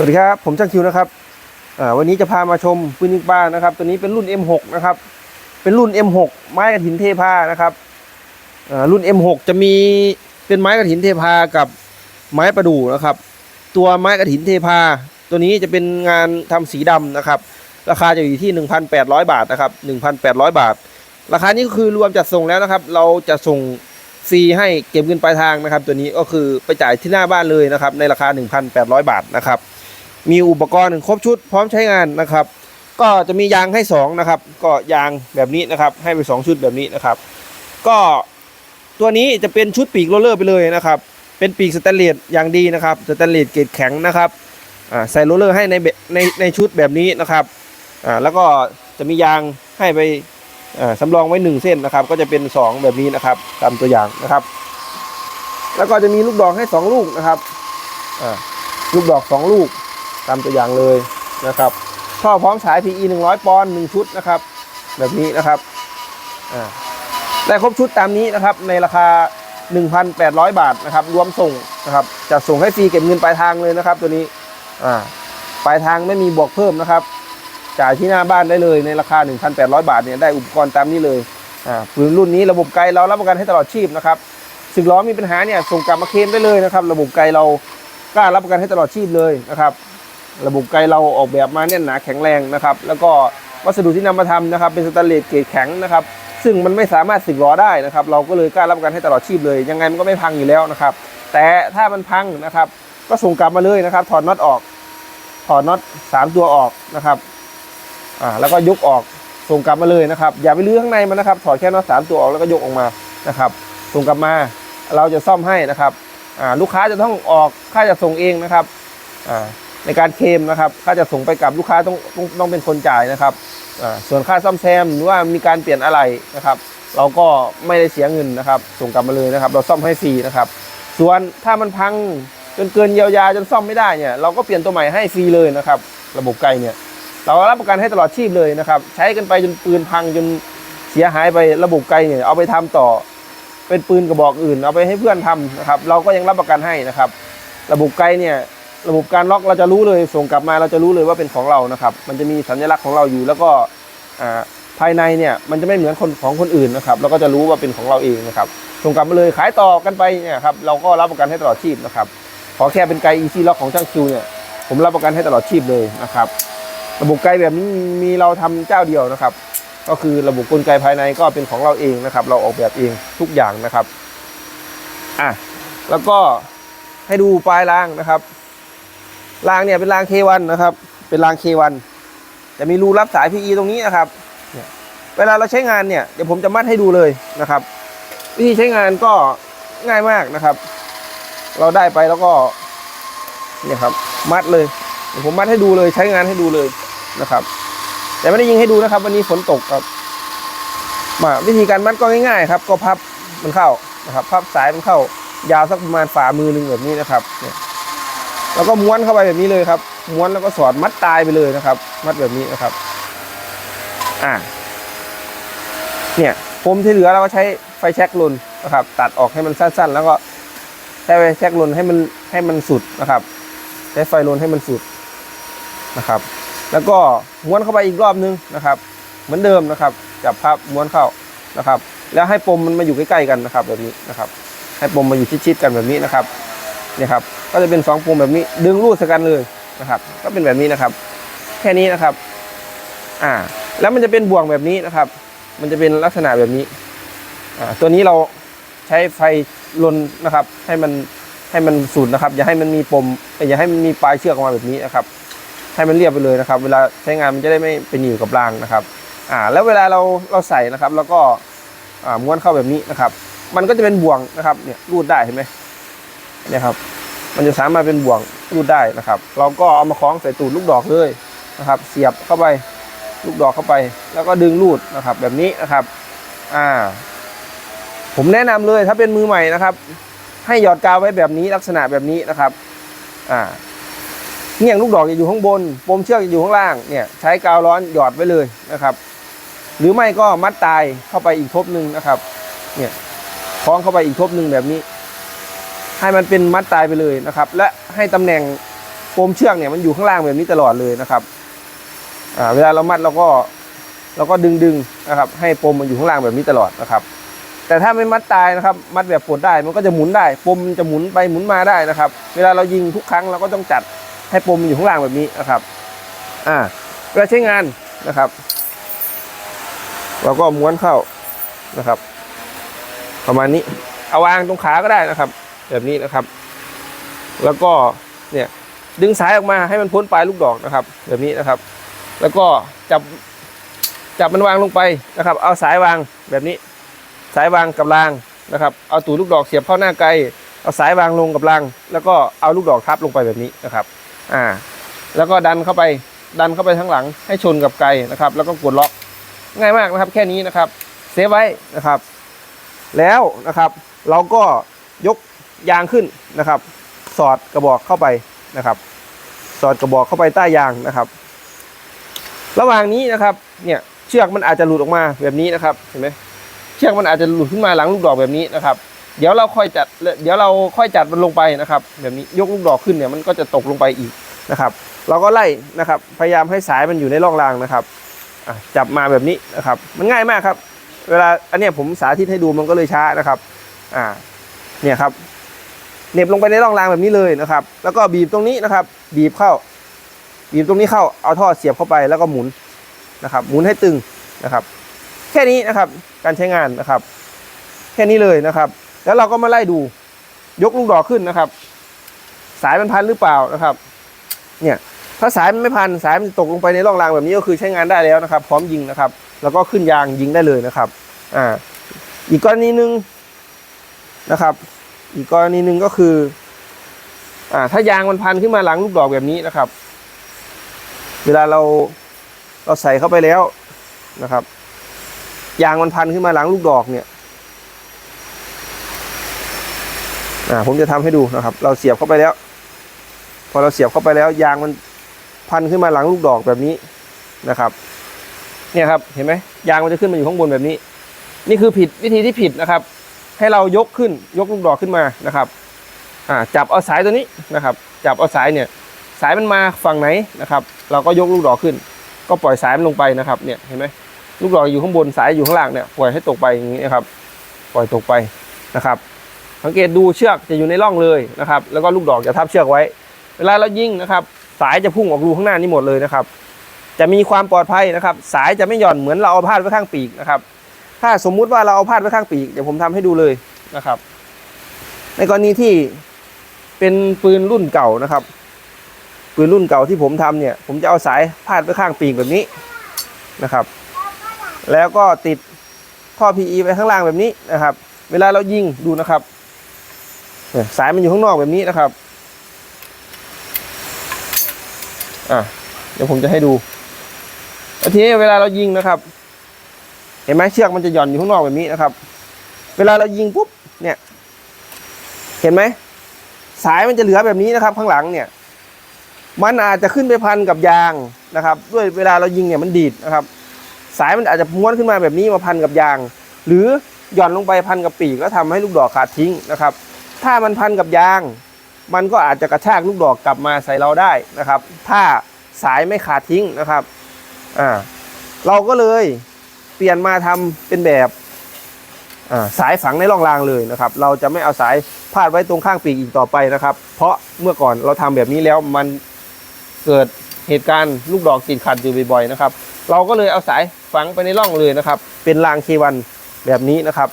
วัสดีครับ ผมช่างคิวนะครับวันนี้จะพามาชมปืนยิงปลานะครับ ตัวนี้เป็นรุ่น M6 นะครับ เป็นรุ่น M6 ไม้กระถินเทพานะครับรุ่น M6 จะมีเป็นไม้กระถินเทพากับไม้ประดู่นะครับ ตัวไม้กระถินเทพา ตัวนี้จะเป็นงานทำสีดำนะครับ ราคาจะอยู่ที่ 1,800 บาทนะครับ 1,800 บาท ราคานี้ก็คือรวมจัดส่งแล้วนะครับ เราจะส่งฟรีให้เก็บเงินปลายทางนะครับ ตัวนี้ก็คือไปจ่ายที่หน้าบ้านเลยนะครับ ในราคา 1,800 บาทนะครับ มีอุปกรณ์ครบชุดพร้อมใช้งานนะครับ ก็จะมียางให้2นะครับ ก็ยางแบบนี้นะครับ ให้ไป 2 ชุดแบบนี้นะครับ ก็ตัวนี้จะเป็นชุดปีกโรลเลอร์ไปเลยนะครับ เป็นปีกสแตนเลสอย่างดีนะครับสแตนเลสเกรดแข็งนะครับใส่โรลเลอร์ให้ในในในชุดแบบนี้นะครับแล้วก็จะมียางให้ไปสำรองไว้ 1 เส้นนะครับ ก็จะเป็น 2 แบบนี้นะครับ ตามตัวอย่างนะครับ แล้วก็จะมีลูกดอกให้ 2 ลูกนะครับลูกดอก 2 ลูก ตามตัวอย่างเลยนะครับท่อพร้อมสาย PE 100 ปอนด์1ชุดนะครับ แบบนี้นะครับได้ครบชุดตามนี้นะครับ ในราคา 1,800 บาทนะครับ รวมส่งนะครับจะส่งให้ฟรีเก็บเงินปลายทางเลยนะครับ ตัวนี้ปลายทางไม่มีบวกเพิ่มนะครับ จ่ายที่หน้าบ้านได้เลยในราคา 1,800 บาทเนี่ยได้อุปกรณ์ตามนี้เลยปืนรุ่นนี้ระบบไกลเรารับประกันให้ตลอดชีพนะครับสึกล้อมีปัญหาเนี่ยส่งกลับมาเคลมได้เลยนะครับ ระบบไกลเรากล้ารับประกันให้ตลอดชีพเลยนะครับ ระบบไกลเราออกแบบมาแน่นหนาแข็งแรงนะครับ แล้วก็วัสดุที่นำมาทำนะครับ เป็นสแตนเลสเกรดแข็งนะครับ ซึ่งมันไม่สามารถสึกล้อได้นะครับ เราก็เลยกล้ารับประกันให้ตลอดชีพเลย ยังไงมันก็ไม่พังอยู่แล้วนะครับ แต่ถ้ามันพังนะครับ ก็ส่งกลับมาเลยนะครับ ถอดน็อตออก ถอดน็อตสามตัวออกนะครับอ่าแล้วก็ยกออกส่งกลับมาเลยนะครับ อย่าไปลื้อข้างในมันนะครับ ถอดแค่น็อตสามตัวออกแล้วก็ยกออกมานะครับ ส่งกลับมาเราจะซ่อมให้นะครับอ่าลูกค้าจะต้องออกค่าจะส่งเองนะครับอ่า ในการเคลมนะครับ ค่าจะส่งไปกับลูกค้าต้องต้องต้องเป็นคนจ่ายนะครับส่วนค่าซ่อมแซมหรือว่ามีการเปลี่ยนอะไรนะครับ เราก็ไม่ได้เสียเงินนะครับ ส่งกลับมาเลยนะครับ เราซ่อมให้ฟรีนะครับ ส่วนถ้ามันพังจนเกินเยียวยาจนซ่อมไม่ได้เนี่ยเราก็เปลี่ยนตัวใหม่ให้ฟรีเลยนะครับ ระบบไกลเนี่ยเรารับประกันให้ตลอดชีพเลยนะครับ ใช้กันไปจนปืนพังจนเสียหายไประบบไกลเนี่ยเอาไปทำต่อ เป็นปืนกระบอกอื่น เอาไปให้เพื่อนทำนะครับ เราก็ยังรับประกันให้นะครับ ระบบไกลเนี่ย ระบบการล็อกเราจะรู้เลยส่งกลับมาเราจะรู้เลยว่าเป็นของเรานะครับ มันจะมีสัญลักษณ์ของเราอยู่ แล้วก็ภายในเนี่ยมันจะไม่เหมือนคนของคนอื่นนะครับเราก็จะรู้ว่าเป็นของเราเองนะครับส่งกลับมาเลยขายต่อกันไปเนี่ยครับเราก็รับประกันให้ตลอดชีพนะครับขอแค่เป็นไกล easy lock ของช่างคิวเนี่ยผมรับประกันให้ตลอดชีพเลยนะครับ ระบบไกลแบบนี้มีเราทำเจ้าเดียวนะครับ ก็คือระบบกลไกภายในก็เป็นของเราเองนะครับ เราออกแบบเองทุกอย่างนะครับอะแล้วก็ให้ดูปลายรางนะครับ รางเนี่ยเป็นราง K1 นนะครับ เป็นราง K1 จะมีรูรับสาย PE ตรงนี้นะครับเนี่ยเวลาเราใช้งานเนี่ยเดี๋ยวผมจะมัดให้ดูเลยนะครับ วิธีใช้งานก็ง่ายมากนะครับ เราได้ไปแล้วก็เนี่ยครับ มัดเลยเดี๋ยวผมมัดให้ดูเลยใช้งานให้ดูเลยนะครับ แต่ไม่ได้ยิงให้ดูนะครับ วันนี้ฝนตกครับ มาวิธีการมัดก็ง่ายๆ ครับ ก็พับมันเข้านะครับ พับสายมันเข้า ยาวสักประมาณฝ่ามือหนึ่งแบบนี้นะครับเนี่ย แล้วก็ม้วนเข้าไปแบบนี้เลยครับ ม้วนแล้วก็สอดมัดตายไปเลยนะครับ มัดแบบนี้นะครับ อ่า เนี่ยผมที่เหลือเราก็ใช้ไฟแช็กลนนะครับ ตัดออกให้มันสั้นๆ แล้วก็ใช้ไฟแช็กลนให้มันให้มันสุดนะครับใช้ไฟลนให้มันสุดนะครับ แล้วก็ม้วนเข้าไปอีกรอบนึงนะครับ เหมือนเดิมนะครับ จับพับม้วนเข้านะครับ แล้วให้ปมมันมาอยู่ใกล้ๆกันนะครับ แบบนี้นะครับ ให้ปมมาอยู่ชิดๆกันแบบนี้นะครับ นี่ยครับก็จะเป็นสองปมแบบนี้ดึงรูดสกันเลยนะครับ ก็เป็นแบบนี้นะครับ แค่นี้นะครับ อ่า แล้วมันจะเป็นบ่วงแบบนี้นะครับ มันจะเป็นลักษณะแบบนี้อ่าตัวนี้เราใช้ไฟลนนะครับ ให้มันให้มันสุดนะครับ อย่าให้มันมีปมอยอย่าให้มันมีปลายเชือกออกมาแบบนี้นะครับ ให้มันเรียบไปเลยนะครับ เวลาใช้งานมันจะได้ไม่เป็นอยู่กับรางนะครับ อ่า แล้วเวลาเราเราใส่นะครับ แล้วก็อ่าม้วนเข้าแบบนี้นะครับ มันก็จะเป็นบ่วงนะครับเนี่ยรูดได้เห็นไหม เนี่ยครับ มันจะสามารถเป็นบ่วงรูดได้นะครับ เราก็เอามาคล้องใส่ตูดลูกดอกเลยนะครับ เสียบเข้าไปลูกดอกเข้าไป แล้วก็ดึงรูดนะครับ แบบนี้นะครับ อ่า ผมแนะนำเลยถ้าเป็นมือใหม่นะครับ ให้หยอดกาวไว้แบบนี้ลักษณะแบบนี้นะครับ อ่าเงี่ยงลูกดอกจะอยู่ข้างบนปมเชือกจะอยู่ข้างล่างเนี่ย ใช้กาวร้อนหยอดไว้เลยนะครับ หรือไม่ก็มัดตายเข้าไปอีกทบหนึ่งนะครับ เนี่ยคล้องเข้าไปอีกทบหนึ่งแบบนี้ ให้มันเป็นมัดตายไปเลยนะครับ และให้ตำแหน่งปมเชือกเนี่ยมันอยู่ข้างล่างแบบนี้ตลอดเลยนะครับเวลาเรามัดเราก็เราก็ดึงดึงนะครับ ให้ปมมันอยู่ข้างล่างแบบนี้ตลอดนะครับ แต่ถ้าไม่มัดตายนะครับ มัดแบบปลดได้มันก็จะหมุนได้ ปมมันจะหมุนไปหมุนมาได้นะครับ เวลาเรายิงทุกครั้งเราก็ต้องจัดให้ปมมันอยู่ข้างล่างแบบนี้นะครับอ่าเวลาใช้งานนะครับ เราก็ม้วนเข้านะครับ ประมาณนี้เอาวางตรงขาก็ได้นะครับ แบบนี้นะครับ แล้วก็เนี่ยดึงสายออกมาให้มันพ้นปลายลูกดอกนะครับ แบบนี้นะครับ แล้วก็จับจับมันวางลงไปนะครับ เอาสายวางแบบนี้ สายวางกับรางนะครับ เอาตูดลูกดอกเสียบเข้าหน้าไกลเอาสายวางลงกับราง แล้วก็เอาลูกดอกทับลงไปแบบนี้นะครับ อ่า แล้วก็ดันเข้าไปดันเข้าไปทั้งหลังให้ชนกับไกลนะครับ แล้วก็กดล็อกง่ายมากนะครับแค่นี้นะครับเซฟไว้นะครับ แล้วนะครับ เราก็ยก ยางขึ้นนะครับ สอดกระบอกเข้าไปนะครับ สอดกระบอกเข้าไปใต้ยางนะครับ ระหว่างนี้นะครับ เนี่ยเชือกมันอาจจะหลุดออกมาแบบนี้นะครับเห็นไหมเชือกมันอาจจะหลุดขึ้นมาหลังลูกดอกแบบนี้นะครับ เดี๋ยวเราค่อยจัดเดี๋ยวเราค่อยจัดมันลงไปนะครับ แบบนี้ยกลูกดอกขึ้นเนี่ยมันก็จะตกลงไปอีกนะครับ เราก็ไล่นะครับ พยายามให้สายมันอยู่ในร่องรางนะครับจับมาแบบนี้นะครับ มันง่ายมากครับ เวลาอันนี้ผมสาธิตให้ดูมันก็เลยช้านะครับ อ่า เนี่ยครับ เหน็บลงไปในร่องรางแบบนี้เลยนะครับ แล้วก็บีบตรงนี้นะครับ บีบเข้า บีบตรงนี้เข้า เอาท่อเสียบเข้าไปแล้วก็หมุนนะครับ หมุนให้ตึงนะครับ แค่นี้นะครับ การใช้งานนะครับ แค่นี้เลยนะครับ แล้วเราก็มาไล่ดู ยกลูกดอกขึ้นนะครับ สายมันพันหรือเปล่านะครับ เนี่ย ถ้าสายมันไม่พันสายมันจะตกลงไปในร่องรางแบบนี้ก็คือใช้งานได้แล้วนะครับ พร้อมยิงนะครับ แล้วก็ขึ้นยางยิงได้เลยนะครับ อ่า อีกกรณีหนึ่งนะครับ อีกกรณีหนึ่งก็คือ อ่า ถ้ายางมันพันขึ้นมาหลังลูกดอกแบบนี้นะครับ เวลาเราเราใส่เข้าไปแล้วนะครับ ยางมันพันขึ้นมาหลังลูกดอกเนี่ย อ่า ผมจะทำให้ดูนะครับ เราเสียบเข้าไปแล้ว พอเราเสียบเข้าไปแล้ว ยางมันพันขึ้นมาหลังลูกดอกแบบนี้นะครับ เนี่ยครับ เห็นไหมยางมันจะขึ้นมาอยู่ข้างบนแบบนี้ นี่คือผิดวิธีที่ผิดนะครับ ให้เรายกขึ้นยกลูกดอกขึ้นมานะครับอ่าจับเอาสายตัวนี้นะครับ จับเอาสายเนี่ยสายมันมาฝั่งไหนนะครับ เราก็ยกลูกดอกขึ้น ก็ปล่อยสายมันลงไปนะครับเนี่ยเห็นไหมลูกดอกอยู่ข้างบนสายอยู่ข้างล่างเนี่ยปล่อยให้ตกไปอย่างนี้นะครับ ปล่อยตกไปนะครับ สังเกตดูเชือกจะอยู่ในร่องเลยนะครับ แล้วก็ลูกดอกจะทับเชือกไว้ เวลาเรายิงนะครับ สายจะพุ่งออกรูข้างหน้านี่หมดเลยนะครับ จะมีความปลอดภัยนะครับ สายจะไม่หย่อนเหมือนเราเอาพาดไว้ข้างปีกนะครับ ถ้าสมมุติว่าเราเอาพาดไว้ข้างปีกเดี๋ยวผมทำให้ดูเลยนะครับ ในกรณีที่เป็นปืนรุ่นเก่านะครับ ปืนรุ่นเก่าที่ผมทำเนี่ย ผมจะเอาสายพาดไว้ข้างปีกแบบนี้นะครับ แล้วก็ติดข้อ PE ไว้ข้างล่างแบบนี้นะครับ เวลาเรายิงดูนะครับเนี่ยสายมันอยู่ข้างนอกแบบนี้นะครับอะเดี๋ยวผมจะให้ดูแล้วทีนี้เวลาเรายิงนะครับ เห็นไหมเชือกมันจะหย่อนอยู่ข้างนอกแบบนี้นะครับ เวลาเรายิงปุ๊บเนี่ย เห็นไหมสายมันจะเหลือแบบนี้นะครับ ข้างหลังเนี่ย มันอาจจะขึ้นไปพันกับยางนะครับ ด้วยเวลาเรายิงเนี่ยมันดีดนะครับ สายมันอาจจะม้วนขึ้นมาแบบนี้มาพันกับยาง หรือหย่อนลงไปพันกับปีกแล้วทำให้ลูกดอกขาดทิ้งนะครับ ถ้ามันพันกับยาง มันก็อาจจะกระชากลูกดอกกลับมาใส่เราได้นะครับ ถ้าสายไม่ขาดทิ้งนะครับอ่าเราก็เลย ปลี่ยนมาทำเป็นแบบสายฝังในร่องรางเลยนะครับ เราจะไม่เอาสายพาดไว้ตรงข้างปีกอีกต่อไปนะครับ เพราะเมื่อก่อนเราทำแบบนี้แล้วมันเกิดเหตุการณ์ลูกดอกติดขัดอยู่บ่อยๆนะครับ เราก็เลยเอาสายฝังไปในร่องเลยนะครับ เป็นรางเควันแบบนี้นะครับ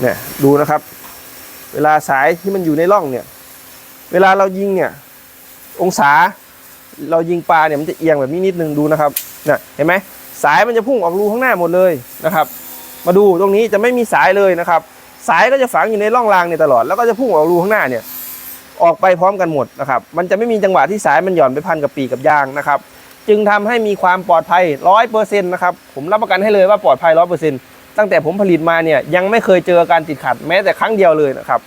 เนี่ยดูนะครับ เวลาสายที่มันอยู่ในร่องเนี่ย เวลาเรายิงเนี่ย องศา เรายิงปลาเนี่ยมันจะเอียงแบบนี้นิดนึงดูนะครับเนี่ยเห็นไหม สายมันจะพุ่งออกรูข้างหน้าหมดเลยนะครับ มาดูตรงนี้จะไม่มีสายเลยนะครับ สายก็จะฝังอยู่ในร่องรางเนี่ยตลอดแล้วก็จะพุ่งออกรูข้างหน้าเนี่ยออกไปพร้อมกันหมดนะครับ มันจะไม่มีจังหวะที่สายมันหย่อนไปพันกับปีกกับยางนะครับ จึงทำให้มีความปลอดภัยร้อยเปอร์เซ็นต์นะครับ ผมรับประกันให้เลยว่าปลอดภัยร้อยเปอร์เซ็นต์ตั้งแต่ผมผลิตมาเนี่ยยังไม่เคยเจอการติดขัดแม้แต่ครั้งเดียวเลยนะครับ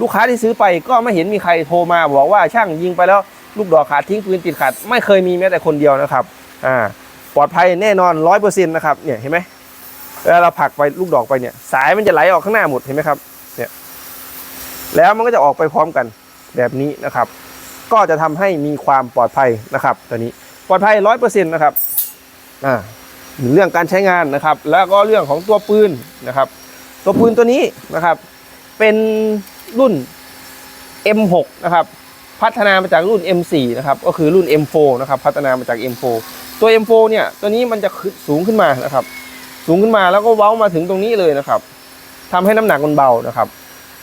ลูกค้าที่ซื้อไปก็ไม่เห็นมีใครโทรมาบอกว่าช่างยิงไปแล้วลูกดอกขาดทิ้งปืนติดขัด ไม่เคยมีแม้แต่คนเดียวนะครับ อ่า ปลอดภัยแน่นอนร้อยเปอร์เซ็นต์นะครับเนี่ยเห็นไหมเวลาเราผลักไปลูกดอกไปเนี่ย สายมันจะไหลออกข้างหน้าหมดเห็นไหมครับเนี่ยแล้วมันก็จะออกไปพร้อมกันแบบนี้นะครับ ก็จะทำให้มีความปลอดภัยนะครับตัวนี้ปลอดภัยร้อยเปอร์เซ็นต์นะครับอ่าเรื่องการใช้งานนะครับ แล้วก็เรื่องของตัวปืนนะครับ ตัวปืนตัวนี้นะครับ เป็นรุ่น M6 นะครับ พัฒนามาจากรุ่น M4 นะครับ ก็คือรุ่น M4 นะครับ พัฒนามาจาก M4 ตัว M4 เนี่ยตัวนี้มันจะขึ้นสูงขึ้นมานะครับ สูงขึ้นมาแล้วก็เว้ามาถึงตรงนี้เลยนะครับทำให้น้ำหนักมันเบานะครับ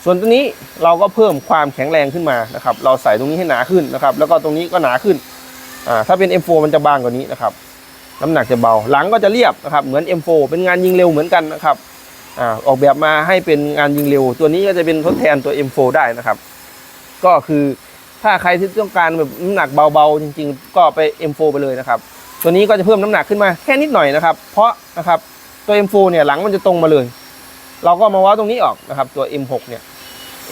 ส่วนตัวนี้เราก็เพิ่มความแข็งแรงขึ้นมานะครับ เราใส่ตรงนี้ให้หนาขึ้นนะครับ แล้วก็ตรงนี้ก็หนาขึ้นอ่าถ้าเป็น M4 มันจะบางกว่านี้นะครับ น้ำหนักจะเบาหลังก็จะเรียบนะครับ เหมือน M4 เป็นงานยิงเร็วเหมือนกันนะครับอ่าออกแบบมาให้เป็นงานยิงเร็ว ตัวนี้ก็จะเป็นทดแทนตัว M4 ได้นะครับ ก็คือถ้าใครที่ต้องการแบบน้ำหนักเบาๆ จริง ๆ ก็ไป M4 ไปเลยนะครับ ตัวนี้ก็จะเพิ่มน้ำหนักขึ้นมาแค่นิดหน่อยนะครับ เพราะนะครับตัว M4 เนี่ยหลังมันจะตรงมาเลย เราก็มาว้าตรงนี้ออกนะครับ ตัว M6 เนี่ย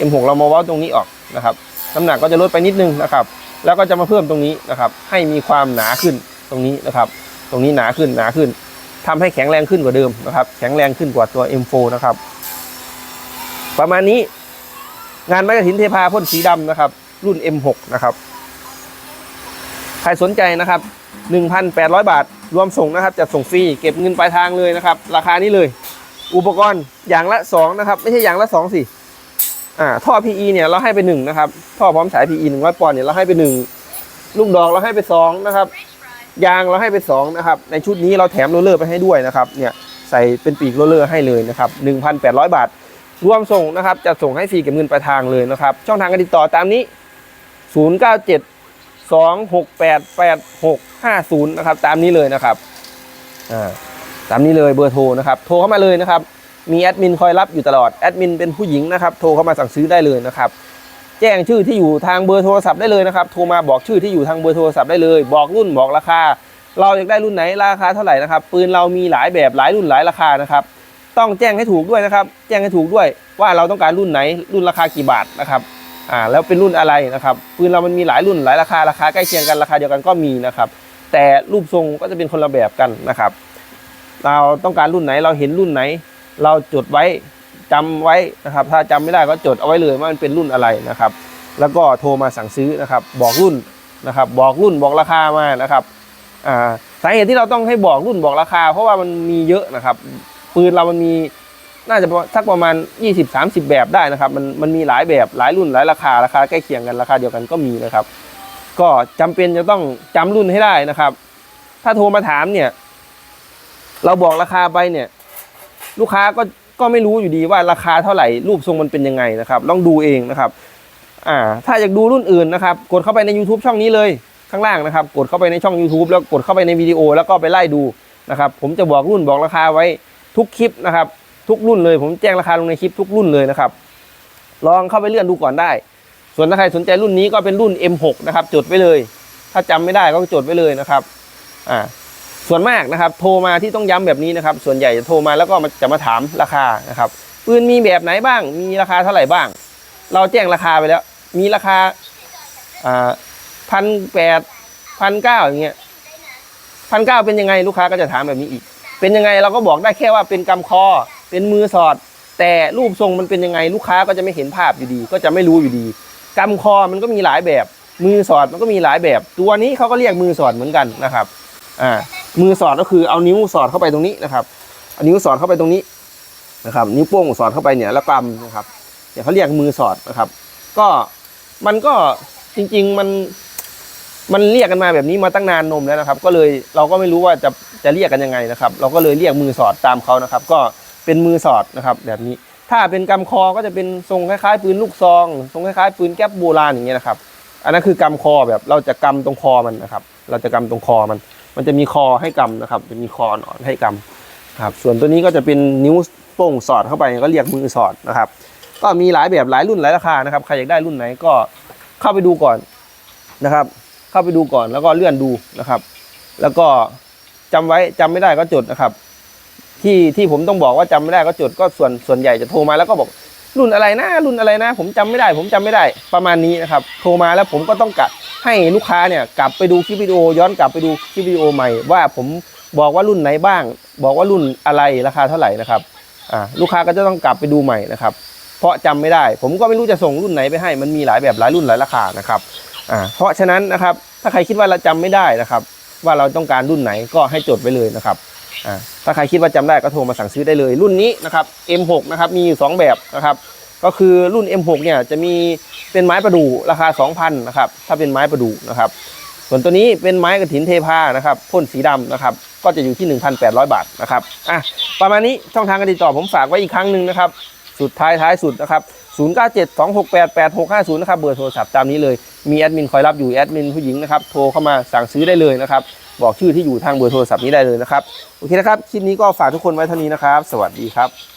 M6 เรามาว้าตรงนี้ออกนะครับ น้ำหนักก็จะลดไปนิดนึงนะครับ แล้วก็จะมาเพิ่มตรงนี้นะครับ ให้มีความหนาขึ้นตรงนี้นะครับ ตรงนี้หนาขึ้นหนาขึ้นทำให้แข็งแรงขึ้นกว่าเดิมนะครับ แข็งแรงขึ้นกว่าตัว M4 นะครับ ประมาณนี้งานไม้กระถินเทพาพ่นสีดำนะครับ รุ่น M6 นะครับ ครสนใจนะครับ 1,800 บาท รวมส่งนะครับ จะส่งฟรี เก็บเงินปลายทางเลยนะครับ ราคานี้เลย อุปกรณ์อย่างละ 2 นะครับ ไม่ใช่อย่างละ 2 สิ อ่า ท่อ PE เนี่ยเราให้ไป 1 นะครับ ท่อพร้อมสาย PE 100ปอนด์เนี่ยเราให้ไป 1 ลูกดอกเราให้ไป 2 นะครับ ยางเราให้ไป 2 นะครับ ในชุดนี้เราแถมโรลเลอร์ไปให้ด้วยนะครับ เนี่ยใส่เป็นปีกโรลเลอร์ให้เลยนะครับ 1,800 บาท รวมส่งนะครับ จะส่งให้ฟรีเก็บเงินปลายทางเลยนะครับ ช่องทางการติดต่อตามนี้ 097 268 8650นะครับตามนี้เลยนะครับอ่าตามนี้เลยเบอร์โทรนะครับโทรเข้ามาเลยนะครับ มีแอดมินคอยรับอยู่ตลอดแอดมินเป็นผู้หญิงนะครับโทรเข้ามาสั่งซื้อได้เลยนะครับแจ้งชื่อที่อยู่ทางเบอร์โทรศัพท์ได้เลยนะครับโทรมาบอกชื่อที่อยู่ทางเบอร์โทรศัพท์ได้เลย บอกรุ่นบอกราคา เราอยากได้รุ่นไหนราคาเท่าไหร่นะครับปืนเรามีหลายแบบหลายรุ่นหลายราคานะครับต้องแจ้งให้ถูกด้วยนะครับ แจ้งให้ถูกด้วยว่าเราต้องการรุ่นไหนรุ่นราคากี่บาทนะครับ อ่าแล้วเป็นรุ่นอะไรนะครับปืนเรามันมีหลายรุ่นหลายราคาราคาใกล้เคียงกันราคาเดียวกันก็มีนะครับแต่รูปทรงก็จะเป็นคนละแบบกันนะครับ เราต้องการรุ่นไหนเราเห็นรุ่นไหน เราจดไว้จำไว้นะครับ ถ้าจำไม่ได้ก็จดเอาไว้เลยว่ามันเป็นรุ่นอะไรนะครับ แล้วก็โทรมาสั่งซื้อนะครับ บอกรุ่นนะครับ บอกรุ่นบอกราคามานะครับอ่าสาเหตุที่เราต้องให้บอกรุ่นบอกราคา เพราะว่ามันมีเยอะนะครับปืนเรามันมี น่าจะประมาณสักประมาณ 20-30 แบบได้นะครับ มันมันมีหลายแบบหลายรุ่นหลายราคาราคาใกล้เคียงกันราคาเดียวกันก็มีนะครับ ก็จำเป็นจะต้องจำรุ่นให้ได้นะครับ ถ้าโทรมาถามเนี่ย เราบอกราคาไปเนี่ย ลูกค้าก็ก็ไม่รู้อยู่ดีว่าราคาเท่าไหร่รูปทรงมันเป็นยังไงนะครับลองดูเองนะครับ อ่า ถ้าอยากดูรุ่นอื่นนะครับ กดเข้าไปใน YouTube ช่องนี้เลยข้างล่างนะครับ กดเข้าไปในช่อง YouTube แล้วกดเข้าไปในวิดีโอแล้วก็ไปไล่ดูนะครับ ผมจะบอกรุ่นบอกราคาไว้ทุกคลิปนะครับ ทุกรุ่นเลย ผมแจ้งราคาลงในคลิปทุกรุ่นเลยนะครับ ลองเข้าไปเลื่อนดูก่อนได้ ส่วนถ้าใครสนใจรุ่นนี้ก็เป็นรุ่น M6 นะครับ จดไว้เลย ถ้าจำไม่ได้ก็จดไว้เลยนะครับ อ่า ส่วนมากนะครับ โทรมาที่ต้องย้ำแบบนี้นะครับ ส่วนใหญ่จะโทรมาแล้วก็จะมาถามราคานะครับปืนมีแบบไหนบ้าง มีราคาเท่าไหร่บ้าง เราแจ้งราคาไปแล้ว มีราคาอ่าพันแปดพันเก้าอย่างเงี้ยพันเก้าเป็นยังไงลูกค้าก็จะถามแบบนี้อีก เป็นยังไงเราก็บอกได้แค่ว่าเป็นกำคอ เป็นมือสอด แต่รูปทรงมันเป็นยังไงลูกค้าก็จะไม่เห็นภาพอยู่ดี ก็จะไม่รู้อยู่ดีกำคอมันก็มีหลายแบบ มือสอดมันก็มีหลายแบบ ตัวนี้เขาก็เรียกมือสอดเหมือนกันนะครับอ่ามือสอดก็คือเอานิ้วสอดเข้าไปตรงนี้นะครับเอานิ้วสอดเข้าไปตรงนี้นะครับ นิ้วโป้งสอดเข้าไปเนี่ยแล้วกำนะครับเนี่ยเขาเรียกมือสอดนะครับ ก็มันก็จริง ๆมันมันเรียกกันมาแบบนี้มาตั้งนานนมแล้วนะครับ ก็เลยเราก็ไม่รู้ว่าจะจะเรียกกันยังไงนะครับ เราก็เลยเรียกมือสอดตามเขานะครับ ก็ เป็นมือสอดนะครับแบบนี้ ถ้าเป็นกำคอก็จะเป็นทรงคล้ายๆ ปืนลูกซองทรงคล้ายๆปืนแก๊ปโบราณอย่างเงี้ยนะครับอันนั้นคือกำคอแบบเราจะกำตรงคอมันนะครับ เราจะกำตรงคอมัน มันจะมีคอให้กำนะครับ จะมีคอหนอนให้กำครับ ส่วนตัวนี้ก็จะเป็นนิ้วโป้งสอดเข้าไปก็เรียกมือสอดนะครับ ก็มีหลายแบบหลายรุ่นหลายราคานะครับ ใครอยากได้รุ่นไหนก็เข้าไปดูก่อนนะครับ เข้าไปดูก่อนแล้วก็เลื่อนดูนะครับ แล้วก็จำไว้จำไม่ได้ก็จดนะครับ ที่ที่ผมต้องบอกว่าจำไม่ได้ก็จดก็ส่วนส่วนใหญ่จะโทรมาแล้วก็บอกรุ่นอะไรนะรุ่นอะไรนะ ผมจำไม่ได้ ผมจำไม่ได้ประมาณนี้นะครับโทรมาแล้วผมก็ต้องกะให้ลูกค้าเนี่ยกลับไปดูคลิปวิดีโอย้อนกลับไปดูคลิปวิดีโอใหม่ ว่าผมบอกว่ารุ่นไหนบ้าง บอกว่ารุ่นอะไรราคาเท่าไหร่นะครับอ่าลูกค้าก็จะต้องกลับไปดูใหม่นะครับ เพราะจำไม่ได้ ผมก็ไม่รู้จะส่งรุ่นไหนไปให้ มันมีหลายแบบหลายรุ่นหลายราคานะครับอ่าเพราะฉะนั้นนะครับถ้าใครคิดว่าเราจำไม่ได้นะครับ ว่าเราต้องการรุ่นไหนก็ให้จดไว้เลยนะครับ ถ้าใครคิดว่าจำได้ก็โทรมาสั่งซื้อได้เลย รุ่นนี้นะครับ M6 นะครับมีอยู่สองแบบนะครับก็คือรุ่น M6 เนี่ยจะมีเป็นไม้ประดู่ราคา 2,000นะครับถ้าเป็นไม้ประดู่นะครับ ส่วนตัวนี้เป็นไม้กระถินเทพานะครับพ่นสีดำนะครับก็จะอยู่ที่ 1,800 บาทนะครับอะประมาณนี้ช่องทางการติดต่อผมฝากไว้อีกครั้งหนึ่งนะครับ สุดท้ายท้ายสุดนะครับ 0972688650 นะครับ เบอร์โทรศัพท์ตามนี้เลย มีแอดมินคอยรับอยู่แอดมินผู้หญิงนะครับ โทรเข้ามาสั่งซื้อได้เลยนะครับ บอกชื่อที่อยู่ทางเบอร์โทรศัพท์นี้ได้เลยนะครับ โอเคนะครับ คลิปนี้ก็ฝากทุกคนไว้เท่านี้นะครับ สวัสดีครับ